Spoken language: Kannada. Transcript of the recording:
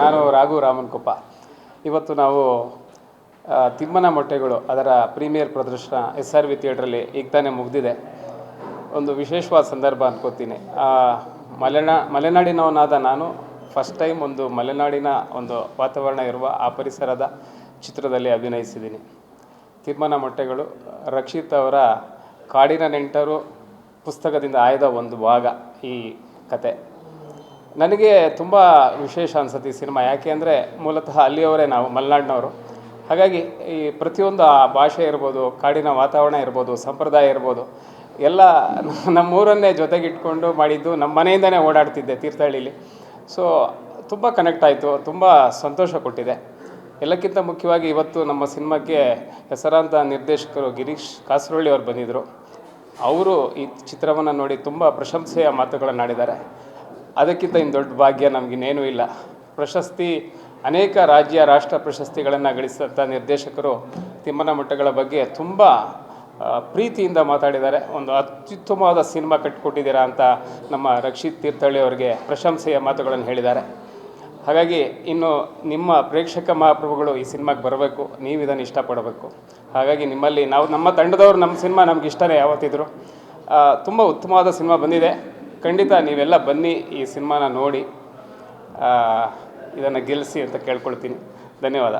ನಾನು ರಾಘು ರಾಮನ್ಕೊಪ್ಪ. ಇವತ್ತು ನಾವು ತಿಮ್ಮನ ಮೊಟ್ಟೆಗಳು ಅದರ ಪ್ರೀಮಿಯರ್ ಪ್ರದರ್ಶನ ಎಸ್ ಆರ್ ವಿ ಥಿಯೇಟ್ರಲ್ಲಿ ಈಗ ತಾನೇ ಮುಗಿದಿದೆ. ಒಂದು ವಿಶೇಷವಾದ ಸಂದರ್ಭ ಅಂದ್ಕೋತೀನಿ. ಮಲೆನಾ, ಮಲೆನಾಡಿನವನಾದ ನಾನು ಫಸ್ಟ್ ಟೈಮ್ ಒಂದು ಮಲೆನಾಡಿನ ಒಂದು ವಾತಾವರಣ ಇರುವ ಆ ಪರಿಸರದ ಚಿತ್ರದಲ್ಲಿ ಅಭಿನಯಿಸಿದ್ದೀನಿ. ತಿಮ್ಮನ ಮೊಟ್ಟೆಗಳು, ರಕ್ಷಿತ್ ಅವರ ಕಾಡಿನ ನೆಂಟರು ಪುಸ್ತಕದಿಂದ ಆಯ್ದ ಒಂದು ಭಾಗ ಈ ಕತೆ. ನನಗೆ ತುಂಬ ವಿಶೇಷ ಅನಿಸುತ್ತೆ ಈ ಸಿನಿಮಾ. ಯಾಕೆ ಅಂದರೆ ಮೂಲತಃ ಅಲ್ಲಿಯವರೇ ನಾವು, ಮಲೆನಾಡಿನವರು. ಹಾಗಾಗಿ ಈ ಪ್ರತಿಯೊಂದು ಆ ಭಾಷೆ ಇರ್ಬೋದು, ಕಾಡಿನ ವಾತಾವರಣ ಇರ್ಬೋದು, ಸಂಪ್ರದಾಯ ಇರ್ಬೋದು, ಎಲ್ಲ ನಮ್ಮೂರನ್ನೇ ಜೊತೆಗಿಟ್ಕೊಂಡು ಮಾಡಿದ್ದು ನಮ್ಮ ಮನೆಯಿಂದನೇ ಓಡಾಡ್ತಿದ್ದೆ ತೀರ್ಥಹಳ್ಳಿಲಿ. ಸೊ ತುಂಬ ಕನೆಕ್ಟ್ ಆಯಿತು, ತುಂಬ ಸಂತೋಷ ಕೊಟ್ಟಿದೆ. ಎಲ್ಲಕ್ಕಿಂತ ಮುಖ್ಯವಾಗಿ ಇವತ್ತು ನಮ್ಮ ಸಿನಿಮಾಕ್ಕೆ ಹೆಸರಾಂತ ನಿರ್ದೇಶಕರು ಗಿರೀಶ್ ಕಾಸರಳ್ಳಿ ಅವರು ಬಂದಿದ್ದರು ಅವರು ಈ ಚಿತ್ರವನ್ನು ನೋಡಿ ತುಂಬ ಪ್ರಶಂಸೆಯ ಮಾತುಗಳನ್ನು ಆಡಿದ್ದಾರೆ. ಅದಕ್ಕಿಂತ ಇನ್ನು ದೊಡ್ಡ ಭಾಗ್ಯ ನಮಗಿನ್ನೇನೂ ಇಲ್ಲ. ಪ್ರಶಸ್ತಿ ಅನೇಕ ರಾಜ್ಯ, ರಾಷ್ಟ್ರ ಪ್ರಶಸ್ತಿಗಳನ್ನು ಗಳಿಸಿದಂಥ ನಿರ್ದೇಶಕರು ತಿಮ್ಮನ ಮಠಗಳ ಬಗ್ಗೆ ತುಂಬ ಪ್ರೀತಿಯಿಂದ ಮಾತಾಡಿದ್ದಾರೆ. ಒಂದು ಅತ್ಯುತ್ತಮವಾದ ಸಿನಿಮಾ ಕಟ್ಟಿಕೊಟ್ಟಿದ್ದೀರಾ ಅಂತ ನಮ್ಮ ರಕ್ಷಿತ್ ತೀರ್ಥಹಳ್ಳಿ ಅವರಿಗೆ ಪ್ರಶಂಸೆಯ ಮಾತುಗಳನ್ನು ಹೇಳಿದ್ದಾರೆ. ಹಾಗಾಗಿ ಇನ್ನು ನಿಮ್ಮ ಪ್ರೇಕ್ಷಕ ಮಹಾಪ್ರಭುಗಳು ಈ ಸಿನಿಮಾಗೆ ಬರಬೇಕು ನೀವು ಇದನ್ನು ಇಷ್ಟಪಡಬೇಕು. ಹಾಗಾಗಿ ನಿಮ್ಮಲ್ಲಿ ನಾವು ನಮ್ಮ ತಂಡದವರು ನಮ್ಮ ಸಿನಿಮಾ ನಮ್ಗೆ ಇಷ್ಟನೇ ಯಾವತ್ತಿದ್ರು. ತುಂಬ ಉತ್ತಮವಾದ ಸಿನಿಮಾ ಬಂದಿದೆ. ಖಂಡಿತ ನೀವೆಲ್ಲ ಬನ್ನಿ ಈ ಸಿನಿಮಾನ ನೋಡಿ ಇದನ್ನು ಗೆಲ್ಲಿಸಿ ಅಂತ ಕೇಳ್ಕೊಳ್ತೀನಿ. ಧನ್ಯವಾದ.